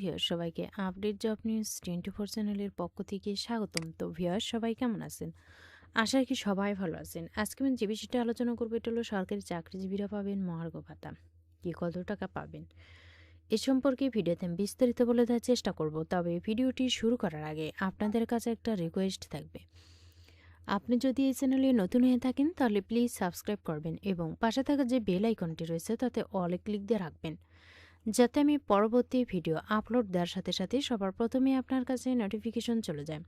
Viewer সবাইকে update job news twenty four চ্যানেলের পক্ষ থেকে স্বাগতম। তো ভিউয়ার সবাই কেমন আছেন? আশা রাখি সবাই ভালো আছেন। আজকে আমি যে বিষয়টা আলোচনা করব, এটা হলো সরকারি চাকরিজীবীরা পাবেন মহার্ঘ ভাতা। কী কত টাকা পাবেন? এ সম্পর্কে ভিডিওতে আমি বিস্তারিত বলে দেওয়ার চেষ্টা করব, তবে ভিডিওটি শুরু করার আগে আপনাদের কাছে একটা রিকোয়েস্ট থাকবে। আপনি যদি এই চ্যানেলে নতুন হয়ে থাকেন, তাহলে প্লিজ সাবস্ক্রাইব করবেন এবং পাশে থাকা যে বেল আইকনটি রয়েছে, তাতে অলে ক্লিক দিয়ে রাখবেন। যাতে আমি পরবর্তী ভিডিও আপলোড দেওয়ার সাথে সাথে সবার প্রথমে আপনার কাছে নোটিফিকেশন চলে যায়।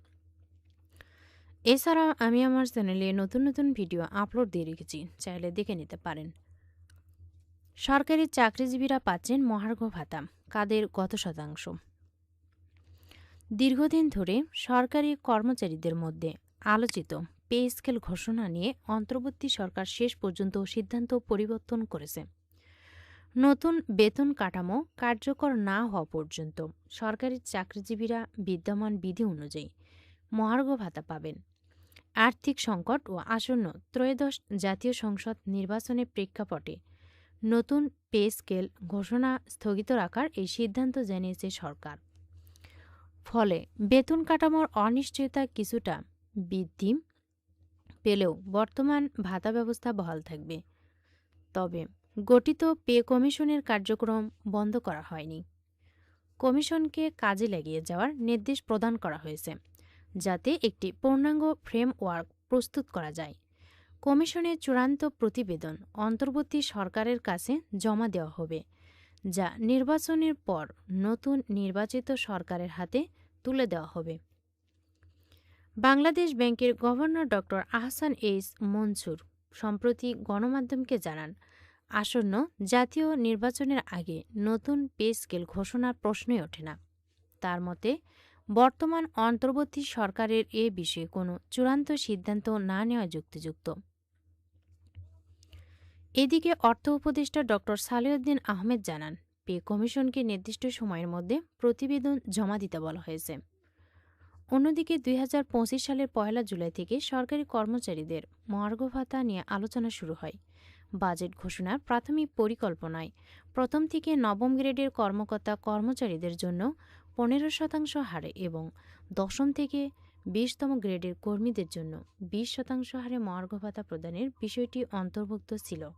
এছাড়া আমি আমার চ্যানেলে নতুন নতুন ভিডিও আপলোড দিয়ে রেখেছি, চাইলে দেখে নিতে পারেন। সরকারি চাকরিজীবীরা পাচ্ছেন মহার্ঘ ভাতা, কাদের কত শতাংশ। দীর্ঘদিন ধরে সরকারি কর্মচারীদের মধ্যে আলোচিত পে স্কেল ঘোষণা নিয়ে অন্তর্বর্তী সরকার শেষ পর্যন্ত সিদ্ধান্ত পরিবর্তন করেছে। নতুন বেতন কাঠামো কার্যকর না হওয়া পর্যন্ত সরকারি চাকরিজীবীরা বিদ্যমান বিধি অনুযায়ী মহার্ঘ ভাতা পাবেন। আর্থিক সংকট ও আসন্ন ত্রয়োদশ জাতীয় সংসদ নির্বাচনের প্রেক্ষাপটে নতুন পে স্কেল ঘোষণা স্থগিত রাখার এই সিদ্ধান্ত জানিয়েছে সরকার। ফলে বেতন কাঠামোর অনিশ্চয়তা কিছুটা বৃদ্ধি পেলেও বর্তমান ভাতা ব্যবস্থা বহাল থাকবে। তবে গঠিত পে কমিশনের কার্যক্রম বন্ধ করা হয়নি। কমিশনকে কাজে লাগিয়ে যাওয়ার নির্দেশ প্রদান করা হয়েছে, যাতে একটি পূর্ণাঙ্গ ফ্রেমওয়ার্ক প্রস্তুত করা যায়। কমিশনের চূড়ান্ত প্রতিবেদন অন্তর্বর্তী সরকারের কাছে জমা দেওয়া হবে, যা নির্বাচনের পর নতুন নির্বাচিত সরকারের হাতে তুলে দেওয়া হবে। বাংলাদেশ ব্যাংকের গভর্নর ড আহসান এইস মনসুর সম্প্রতি গণমাধ্যমকে জানান আসন্ন জাতীয় নির্বাচনের আগে নতুন পে স্কেল ঘোষণার প্রশ্নই ওঠে না। তার মতে, বর্তমান অন্তর্বর্তী সরকারের এ বিষয়ে কোনো চূড়ান্ত সিদ্ধান্ত না নেওয়া যুক্তিযুক্ত। এদিকে অর্থ উপদেষ্টা ড. সালেউদ্দিন আহমেদ জানান, পে কমিশনকে নির্দিষ্ট সময়ের মধ্যে প্রতিবেদন জমা দিতে বলা হয়েছে। অন্যদিকে দুই হাজার পঁচিশ সালের পয়লা জুলাই থেকে সরকারি কর্মচারীদের মহার্ঘ ভাতা নিয়ে আলোচনা শুরু হয়। বাজেট ঘোষণার প্রাথমিক পরিকল্পনায়। প্রথম থেকে নবম গ্রেডের কর্মকর্তা কর্মচারীদের জন্য পনেরো শতাংশ হারে এবং দশম থেকে বিশতম গ্রেডের কর্মীদের জন্য বিশ শতাংশ হারে মহার্ঘ ভাতা প্রদানের বিষয়টি অন্তর্ভুক্ত ছিল।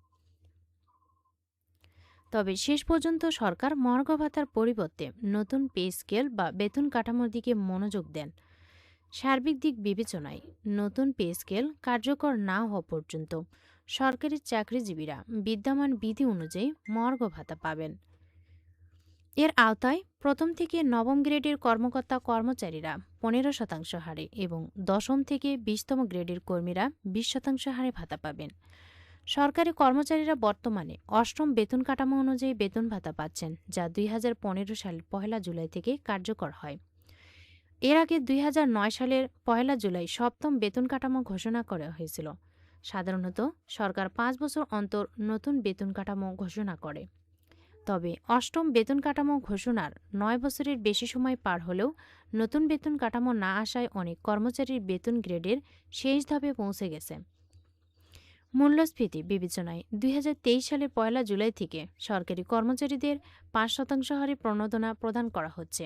তবে শেষ পর্যন্ত সরকার মহার্ঘ ভাতার পরিবর্তে নতুন পে স্কেল বা বেতন কাঠামোর দিকে মনোযোগ দেন। সার্বিক দিক বিবেচনায় নতুন পে স্কেল কার্যকর না হওয়া পর্যন্ত সরকারি চাকরিজীবীরা বিদ্যমান বিধি অনুযায়ী মর্গ ভাতা পাবেন। এর আওতায় প্রথম থেকে নবম গ্রেডের কর্মকর্তা কর্মচারীরা পনেরো শতাংশ হারে এবং দশম থেকে বিশতম গ্রেডের কর্মীরা বিশ শতাংশ হারে ভাতা পাবেন। সরকারি কর্মচারীরা বর্তমানে অষ্টম বেতন কাঠামো অনুযায়ী বেতন ভাতা পাচ্ছেন, যা দুই হাজার পনেরো সালের পহেলা জুলাই থেকে কার্যকর হয়। এর আগে দুই হাজার নয় সালের পহেলা জুলাই সপ্তম বেতন কাঠামো ঘোষণা করা হয়েছিল। সাধারণত সরকার পাঁচ বছর অন্তর নতুন বেতন কাঠামো ঘোষণা করে। তবে অষ্টম বেতন কাঠামো ঘোষণার নয় বছরের বেশি সময় পার হলেও নতুন বেতন কাঠামো না আসায় অনেক কর্মচারীর বেতন গ্রেডের শেষ ধাপে পৌঁছে গেছে। মূল্যস্ফীতি বিবেচনায় দুই হাজার তেইশ সালের পয়লা জুলাই থেকে সরকারি কর্মচারীদের পাঁচ শতাংশ হারে প্রণোদনা প্রদান করা হচ্ছে।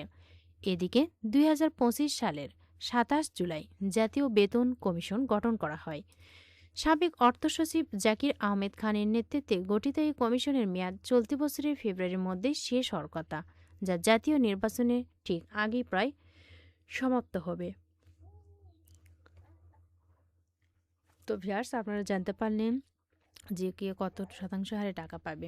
এদিকে দুই হাজার পঁচিশ সালের সাতাশ জুলাই জাতীয় বেতন কমিশন গঠন করা হয়। সাবেক অর্থসচিব জাকির আহমেদ খানের নেতৃত্বে গঠিত এই কমিশনের মেয়াদ চলতি বছরের ফেব্রুয়ারির মধ্যে শেষ হওয়ার কথা, যা জাতীয় নির্বাচনের ঠিক আগেই প্রায় সমাপ্ত হবে। তো ভিয়ার্স আপনারা জানতে পারলেন যে কে কত শতাংশ হারে টাকা পাবে।